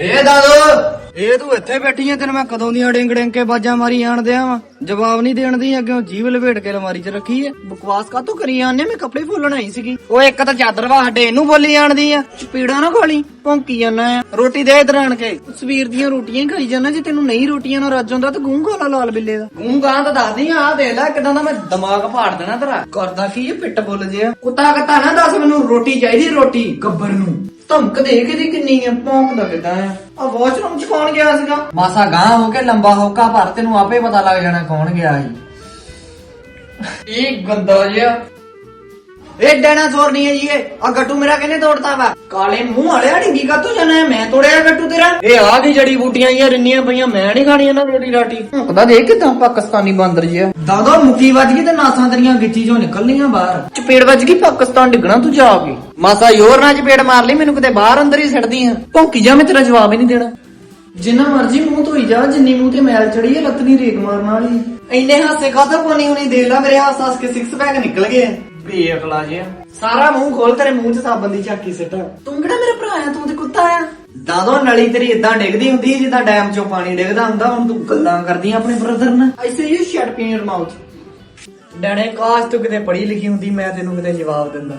ਏ ਦਾਦੂ ਇਹ ਤੂੰ ਇੱਥੇ ਬੈਠੀ ਐ ਤੈਨੂੰ ਮੈਂ ਕਦੋਂ ਦੀਆਂ ਡਿੰਗ ਡਿੰਗ ਕੇ ਬਾਜਾਂ ਮਾਰੀ ਜਾਣ ਦਿਆਂ ਵਾ? ਜਵਾਬ ਨਹੀਂ ਦੇਣ ਦੀ, ਅੱਗੇ ਜੀਵ ਲਵੇਟ ਕੇ ਅਲਮਾਰੀ 'ਚ ਰੱਖੀ ਐ ਬਕਵਾਸ ਕਾਤੋਂ ਕਰੀ ਜਾਂਦੇ ਮੈਂ ਕੱਪੜੇ ਫੋਲਣ ਆਈ ਸੀਗੀ। ਉਹ ਇੱਕ ਤਾਂ ਚਾਦਰ ਵਾ ਸਾਡੇ ਇਹਨੂੰ ਬੋਲੀ ਜਾਣਦੀ ਆ। ਚਪੀੜਾ ਨਾ ਖਾਲੀ ਭੌਂਕੀ ਜਾਂਦਾ ਆ। ਰੋਟੀ ਦੇ ਇਧਰ ਆਣ ਕੇ। ਸਵੇਰ ਦੀਆਂ ਰੋਟੀਆਂ ਹੀ ਖਾਈ ਜਾਂਦਾ, ਜੇ ਤੈਨੂੰ ਨਹੀਂ ਰੋਟੀਆਂ ਨਾਲ ਰੱਜ ਹੁੰਦਾ ਤਾਂ ਗੂੰ ਖਾ ਲਾਲ ਬਿੱਲੇ ਦਾ। ਗੂੰ ਗਾਂ ਤਾਂ ਦੱਸਦੀ ਆ ਦੇ ਲੈ ਕਿਦਾਂ ਦਾ ਮੈਂ ਦਿਮਾਗ ਫਾੜ ਦੇਣਾ ਤੇਰਾ। ਕਰਦਾ ਕੀ ਇਹ ਪਿੱਟ ਬੁੱਲ ਜਿਆ ਕੁੱਤਾ ਕਤਾ ਨਾ ਦੱਸ ਮੈਨੂੰ, ਰੋਟੀ ਚਾਹੀਦੀ ਰੋਟੀ, ਗੱਬਰ ਨੂੰ। ਧਮਕ ਦੇ ਕੇ ਦੀ ਕਿੰਨੀ ਆ ਭੌਂਕਦਾ ਕਿਦਾਂ ਆ। ਆ ਵਾਸ਼ਰੂਮ ਚ ਕੌਣ ਗਿਆ ਸੀਗਾ? ਮਾਸਾ ਗਾਂ ਹੋ ਕੇ ਲੰਬਾ ਹੋਕਾ ਭਰ ਤੈਨੂੰ ਆਪੇ ਪਤਾ ਲੱਗ ਜਾਣਾ ਕੌਣ ਗਿਆ ਸੀ। ਇਹ ਗੰਦਾ ਜਿਹਾ। ਇਹ ਡਾਇਨਾਸੌਰ ਨਹੀਂ ਹੈ ਜੀ ਇਹ। ਆ ਗੱਟੂ ਮੇਰਾ ਕਿਹਨੇ ਤੋੜਤਾ ਵਾ? ਕਾਲੇ ਮੂੰਹ ਵਾਲਿਆ ਢਿੰਗੀ ਜਾਣਾ ਹੈ? ਮੈਂ ਤੋੜਿਆ ਗੱਟੂ ਤੇਰਾ? ਇਹ ਆ ਦੀ ਜੜੀ ਬੂਟੀਆਂ ਹੀ ਰਿੰਨੀਆਂ ਪਈਆਂ ਮੈਂ ਨਹੀਂ ਖਾਣੀ ਇਹਨਾਂ ਰੋਟੀ ਰਾਟੀ। ਭੁੱਕਦਾ ਦੇਖ ਕਿਦਾਂ ਪਾਕਿਸਤਾਨੀ ਬਾਂਦਰ ਜਿਹਾ ਦਾਦਾ ਮੁੱਕੀ ਵੱਜ ਗਈ ਤੇ ਨਾਸਾਂ ਤੇਰੀਆਂ ਗਿੱਚੀ ਚੋਂ ਨਿਕਲਣੀਆਂ ਬਾਹਰ। ਚਪੇੜ ਵੱਜ ਗਈ ਪਾਕਿਸਤਾਨ ਡਿੱਗਣਾ ਤੂੰ ਜਾ ਕੇ। ਮਾਸਾ ਯੋਰ ਨਾਲ ਚਪੇੜ ਮਾਰ ਲਈ ਮੈਨੂੰ ਕਿਤੇ ਬਾਹਰ ਅੰਦਰ ਹੀ ਛੱਡਦੀ ਆ। ਭੌਂਕੀ ਜਾ ਮੈਂ ਤੇਰਾ ਜਵਾਬ ਹੀ ਨਹੀਂ ਦੇਣਾ। ਜਿੰਨਾ ਮਰਜ਼ੀ ਮੂੰਹ ਧੋਈ ਜਾ ਜਿੰਨੀ ਮੂੰਹ ਤੇ ਮੈਲ ਚੜੀ ਹੈ ਲੱਤ ਨਹੀਂ ਰੇਕ ਮਾਰਨ ਵਾਲੀ। ਇੰਨੇ ਹਾਸੇ ਕਾਹਦਾ ਪਾਣੀ ਹੁਣੀ? ਦੇ ਲਾ ਮੇਰੇ ਹੱਸ ਹੱਸ ਕੇ ਸਿਕਸ ਪੈਕ ਨਿਕਲ ਗਏ। ਬੇਅਕਲਾ ਜਿਹਾ। ਸਾਰਾ ਮੂੰਹ ਖੋਲ ਤੇਰੇ ਮੂੰਹ 'ਚ ਸਾਬਣ ਦੀ ਝਾਕੀ ਸਿੱਟ। ਤੂੰ ਕਿਹੜਾ ਮੇਰੇ ਭਰਾ ਆ? ਤੂੰ ਤੇ ਕੁੱਤਾ ਆ। ਦਾਦੋ ਨਲੀ ਤੇਰੀ ਇਦਾਂ ਡਿੱਗਦੀ ਹੁੰਦੀ ਹੈ ਜਿੱਦਾਂ ਡੈਮ 'ਚੋਂ ਪਾਣੀ ਡਿੱਗਦਾ ਹੁੰਦਾ ਹੁਣ ਤੂੰ ਗੱਲਾਂ ਕਰਦੀ ਆਂ ਆਪਣੇ ਬ੍ਰਦਰ ਨਾਲ। I say you shut in your mouth ਡੈਣੇ ਕਾਸ਼ ਤੂੰ ਕਿਤੇ ਪੜ੍ਹੀ ਲਿਖੀ ਹੁੰਦੀ ਮੈਂ ਤੈਨੂੰ ਕਿਤੇ ਜਵਾਬ ਦਿੰਦਾ।